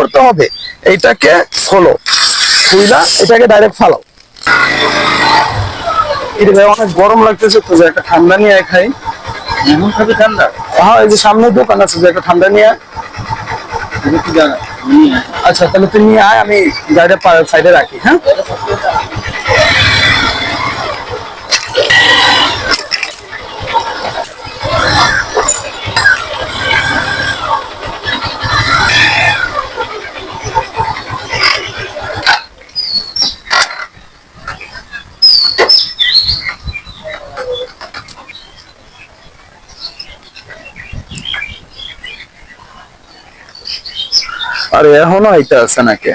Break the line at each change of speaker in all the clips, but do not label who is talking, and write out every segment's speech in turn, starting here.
করতে হবে। এইটাকে খোলো। খুইলা এটাকে ডাইরেক্ট ফালাও। এটা ভাই অনেক গরম লাগতেছে তো যে একটা ঠান্ডা নিয়ে খাই।
এমন খাবে ঠান্ডা?
হ্যাঁ এই যে সামনে দোকান আছে যে একটা ঠান্ডা নিয়ে
কি জানা
আচ্ছা তাহলে তুই নিয়ে আয় আমি গাড়িটা সাইডে রাখি হ্যাঁ? আরে এখনও আইতে আছে নাকি?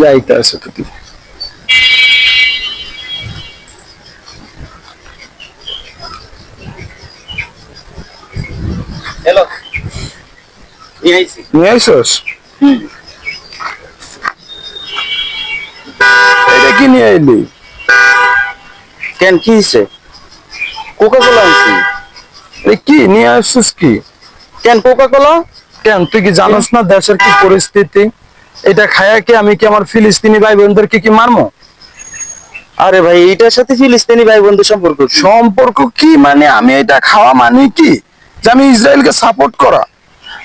যাইতে আছে তো কি
হ্যালো নিয়ে
আইসস এটা কি নিয়ে আইলি?
কেন কি হয়েছে কোকা কোলা আনছি
কি নিয়ে আসছিস কি?
কেন কোকা কোলা
কেন? তুই কি জানোস না দেশের কি পরিস্থিতি? এটা খায়া কি আমি কি আমার ফিলিস্তিনি ভাই বোনদেরকে কি মারমো?
আরে ভাই এইটার সাথে ফিলিস্তিনি ভাই বন্ধু সম্পর্ক
সম্পর্ক কি? মানে আমি এটা খাওয়া মানে কি? যে আমি ইসরায়েলকে সাপোর্ট করা।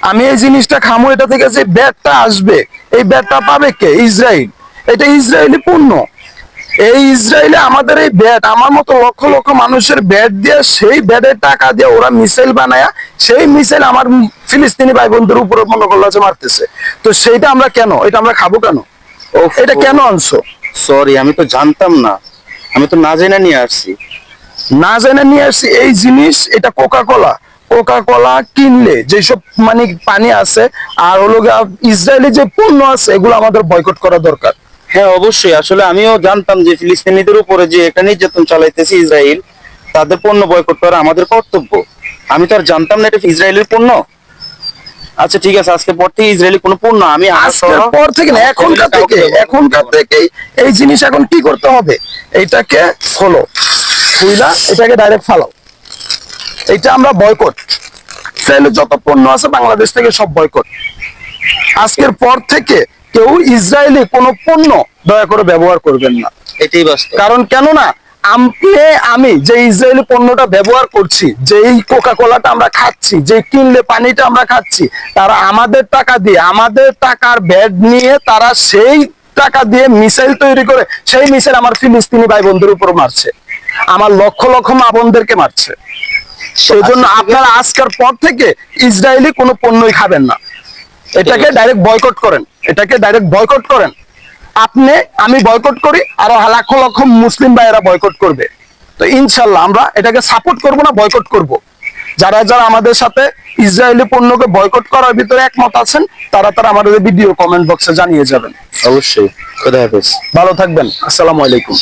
আমি এই জিনিসটা খামো এটা থেকে যে ব্যাটটা আসবে এই ব্যাটটা পাবে কে? ইসরায়েল। এটা ইসরায়েলি পণ্য এই ইসরায়েলে আমাদের এই ব্যাট আমার মতো লক্ষ লক্ষ মানুষের ব্যাট দিয়ে সেই ব্যাটের টাকা দিয়ে ওরা মিসাইল বানায়া সেই মিসাইল আমার ফিলিস্তিনি ভাই বোনদের উপরে মনে করল যে মারতেছে। তো সেইটা আমরা কেন? এটা আমরা খাব কেন? এটা কেন আনছো?
সরি আমি তো জানতাম না। আমি তো না জেনে নিয়ে আসছি।
না জেনে নিয়ে আসছি এই জিনিস এটা কোকা কোলা কোকা কোলা কিনলে যেসব মানে পানি আছে আর হলো ইসরায়েলি যে পণ্য আছে এগুলো আমাদের বয়কট করা দরকার।
হ্যাঁ অবশ্যই। আসলে আমিও জানতাম যে ফিলিস্তিনিদের উপরে যে একটা নির্যাতন চালাইতেছে ইসরায়েল তাদের পণ্য বয়কট করা আমাদের কর্তব্য। আমি তো আর জানতাম না এটা ইসরায়েলের পণ্য? আচ্ছা ঠিক আছে আজকে পর থেকে ইসরায়েলি কোনো পণ্য আমি
আজকের পর থেকে না এখনকার থেকে এখনকার থেকেই এই জিনিস এখন কি করতে হবে? এইটাকে খোলো খুইলা এটাকে ডাইরেক্ট ফালাও। এটা আমরা বয়কট ইসরায়েলের যত পণ্য আছে বাংলাদেশ থেকে সব বয়কট আজকের পর থেকে কেউ ইসরায়েলি কোনো পণ্য দয়া করে ব্যবহার করবেন না।
এটাই বাস্তব।
কারণ কেননা আপনি আমি যে ইসরায়েলি পণ্যটা ব্যবহার করছি যেই কোকা কোলাটা আমরা খাচ্ছি যে কিনলে পানিটা আমরা খাচ্ছি তারা আমাদের টাকা দিয়ে আমাদের টাকার ব্যাগ নিয়ে তারা সেই টাকা দিয়ে মিসাইল তৈরি করে সেই মিসাইল আমার ফিলিস্তিনি ভাই বন্ধুর উপর মারছে। আমার লক্ষ লক্ষ মা বোনদেরকে মারছে। সেই জন্য আপনারা আজকের পর থেকে ইসরায়েলি কোনো পণ্যই খাবেন না। এটাকে ডাইরেক্ট বয়কট করেন। এটাকে ডাইরেক্ট বয়কট করেন। আপনি আমি বয়কট করি আর লাখ লক্ষ মুসলিম ভাইয়েরা বয়কট করবে। তো ইনশাল্লাহ আমরা এটাকে সাপোর্ট করব না বয়কট করব। যারা যারা আমাদের সাথে ইসরায়েলি পণ্যকে বয়কট করার ভিতরে একমত আছেন তারা তারা আমাদের ভিডিও কমেন্ট বক্সে জানিয়ে যাবেন।
অবশ্যই। খোদা হাফেজ।
ভালো থাকবেন। আসসালামু আলাইকুম।